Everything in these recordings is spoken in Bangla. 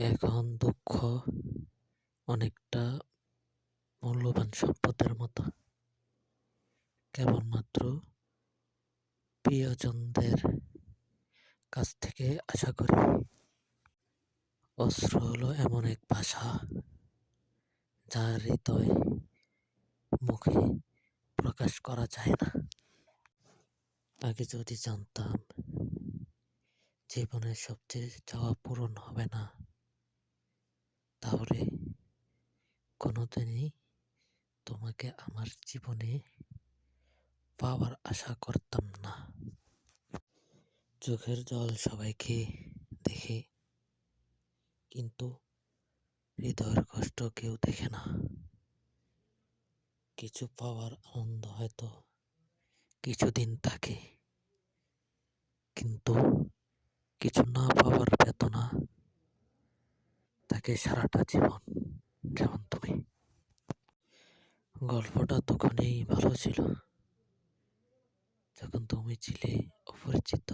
এখন দুঃখ অনেকটা মূল্যবান সম্পদের মতো। কেবলমাত্র প্রিয়জনদের কাছ থেকে আশা করি। অস্ত্র হলো এমন এক ভাষা যা হৃদয় মুখে প্রকাশ করা যায় না। আগে যদি জানতাম, জীবনের সবচেয়ে চাওয়া পূরণ হবে না। তাহলে কোনোদিনই তোমাকে আমার জীবনে পাওয়ার আশা করতাম না। চোখের জল সবাইকে দেখে, কিন্তু হৃদয়ের কষ্ট কেউ দেখে না। কিছু পাওয়ার আনন্দ হয়তো কিছুদিন থাকে, কিন্তু কিছু না পাওয়ার বেদনা থাকে সারাটা জীবন। যেমন তুমি? গল্পটা তখনই ভালো ছিল, যখন তুমি ছিলে অপরিচিত।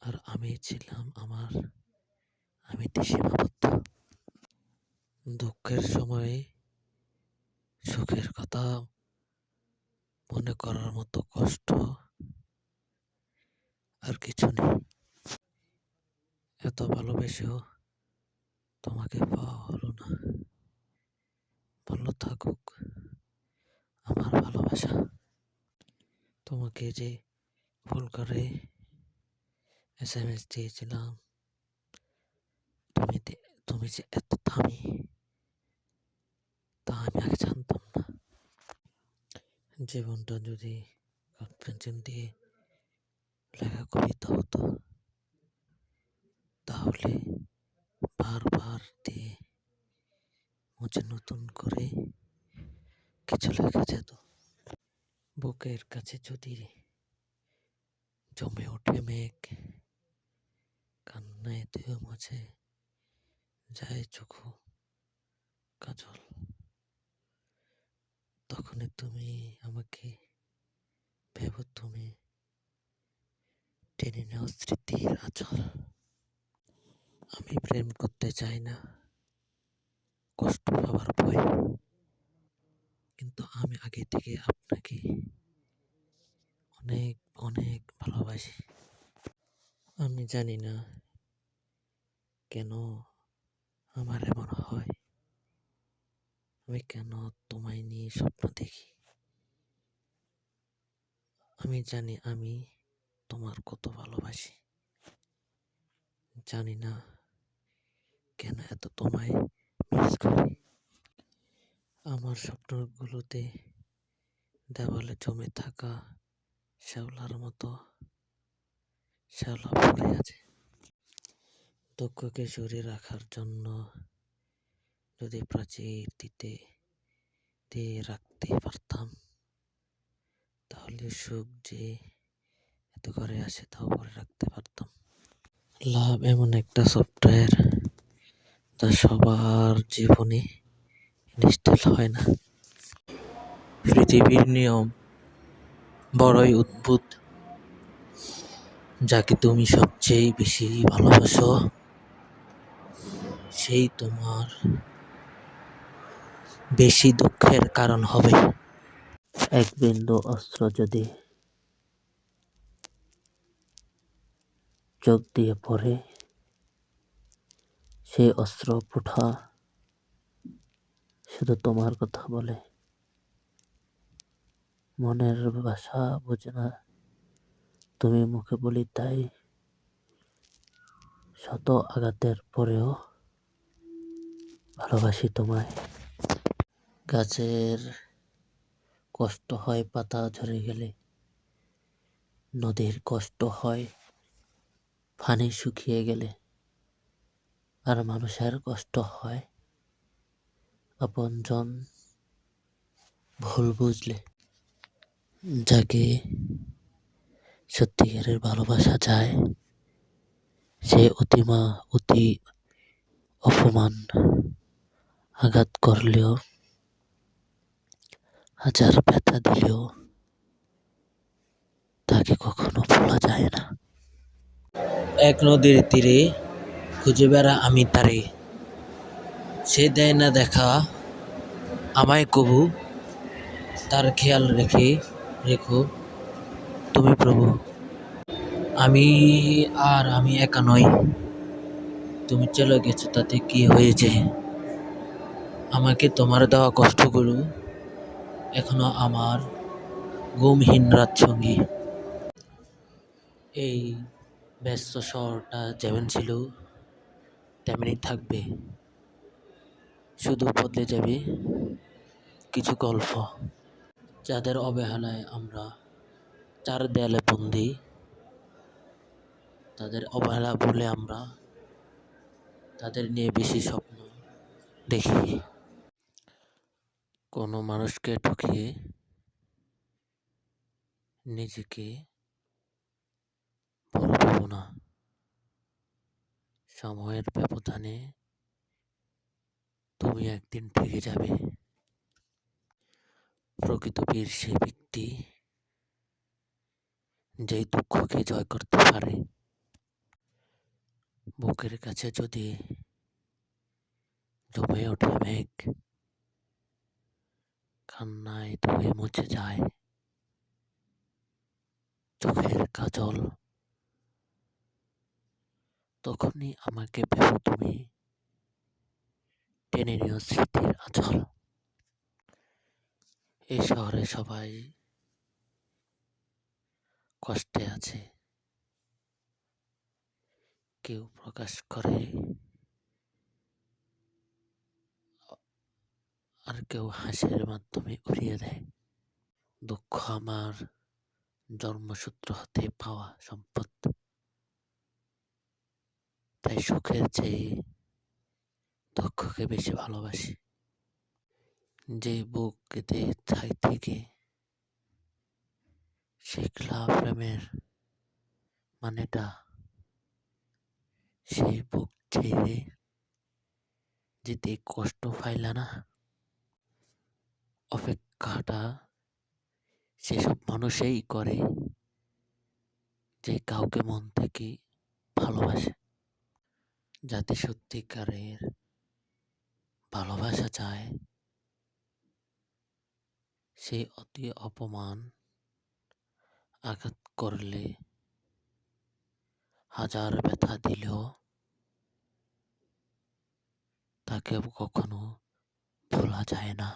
আর আমি ছিলাম আমার, আমি সীমাবদ্ধ দুঃখের সময়ে সুখের কথা মনে করার মতো কষ্ট আর কিছু নেই। এত ভালোবেসেও তোমাকে পাওয়া হলো না। ভালো থাকুক আমার ভালোবাসা। তোমাকে যে ভুল করে এস এম এস দিয়েছিলাম, তুমি তুমি যে এত দামি তা আমি আগে জানতাম না। জীবনটা যদি পেন্সিল দিয়ে লেখা কবিতা হতো তাহলে বারবার দিয়ে মুছে নতুন করে কিছু লেখা যেত বুকের কাছে যদি জমে ওঠে মেঘ, কান্নায় দেহ মাঝে যায় চোখু কাজল। তখনই তুমি আমাকে ভেব তুমি টেনে নেও স্মৃতির আচল। আমি প্রেম করতে চাই না, কষ্ট পাবার ভয়। কিন্তু আমি আগে থেকে আপনাকে অনেক অনেক ভালোবাসি। আমি জানি না কেন আমার এমন হয়। আমি কেন তোমায় নিয়ে স্বপ্ন দেখি? আমি জানি আমি তোমার কত ভালোবাসি। জানি না কেন এত তোমায় মিস করি। আমার স্বপ্নগুলোতে দেওয়ালে জমে থাকা শ্যাওলার মতো শ্যাওলা পড়ে আছে। দুঃখকে সরিয়ে রাখার জন্য যদি প্রাচীর দিতে দিয়ে রাখতে পারতাম, তাহলে সুখ যে এত করে আসে তাও পরে রাখতে পারতাম। লাভ এমন একটা সফটওয়্যার যা সবার জীবনে ইনস্টল হয় না। পৃথিবীর নিয়ম বড়ই অদ্ভুত। যাকে তুমি সবচেয়ে বেশি ভালোবাসো, সেই তোমার বেশি দুঃখের কারণ হবে। এক বিন্দু অস্ত্র যদি চোখ দিয়ে পড়ে, সেই অস্ত্র পুঠা শুধু তোমার কথা বলে। মনের ভাষা বোঝে না। তুমি মুখে বলি তাই। শত আঘাতের পরেও ভালোবাসি তোমায়। গাছের কষ্ট হয় পাতা ঝরে গেলে। নদীর কষ্ট হয় পানি শুকিয়ে গেলে। আর মানুষের কষ্ট হয় আপনজন ভুল বুঝলে যাকে সত্যিকারের ভালোবাসা যায়, সে অতিমা, অতি অপমান আঘাত করলেও, হাজার ব্যথা দিলেও তাকে কখনো ভোলা যায় না। এক নদীর তীরে খুঁজে বেড়া আমি তারে। সে দেয় না দেখা, আমায় কবু, তার খেয়াল রেখে রেখো তুমি প্রভু। আমি আর আমি একা নই, তুমি চলে গেছো তাতে কি হয়েছে? আমাকে তোমার দেওয়া কষ্টগুলো এখনও আমার গুমহীন রাত সঙ্গী এই ব্যস্ত শহরটা যেমন ছিল তেমনি থাকবে। শুধু বদলে যাবে কিছু গল্প। যাদের অবহেলায় আমরা চার দেয়ালে বন্দি, তাদের অবহেলা বলে আমরা তাদের নিয়ে বেশি স্বপ্ন দেখি। কোনো মানুষকে ঠকিয়ে নিজেকে বড় না সময়ের ব্যবধানে তুমি একদিন ঠেকে যাবে। প্রকৃত বীর সে ব্যক্তি যেই দুঃখকে জয় করতে পারে। বুকের কাছে যদি জমে ওঠে মেঘ, কান্নায় ধুয়ে মুছে যায় চোখের কাজল, তখনই আমাকে ভেবো তুমি টেনে নিও স্মৃতির আচল। এই শহরে সবাই কষ্টে আছে। কেউ প্রকাশ করে, আর কেউ হাসির মাধ্যমে উড়িয়ে দেয়। দুঃখ আমার জন্মসূত্র হতে পাওয়া সম্পদ। তাই সুখের চেয়ে দুঃখকে বেশি ভালোবাসি। যে বুক কেটে ছাই থেকে শিখলা প্রেমের মানেটা সেই বুক ছেড়ে যেতে কষ্ট পাইলা না। অপেক্ষাটা সেসব মানুষেই করে যে কাউকে মন থেকে ভালোবাসে। যাতে সত্যিকারের ভালোবাসা চায় সেই অতি অপমান আঘাত করলে, হাজার ব্যথা দিলেও তাকে কখনো ভোলা যায় না।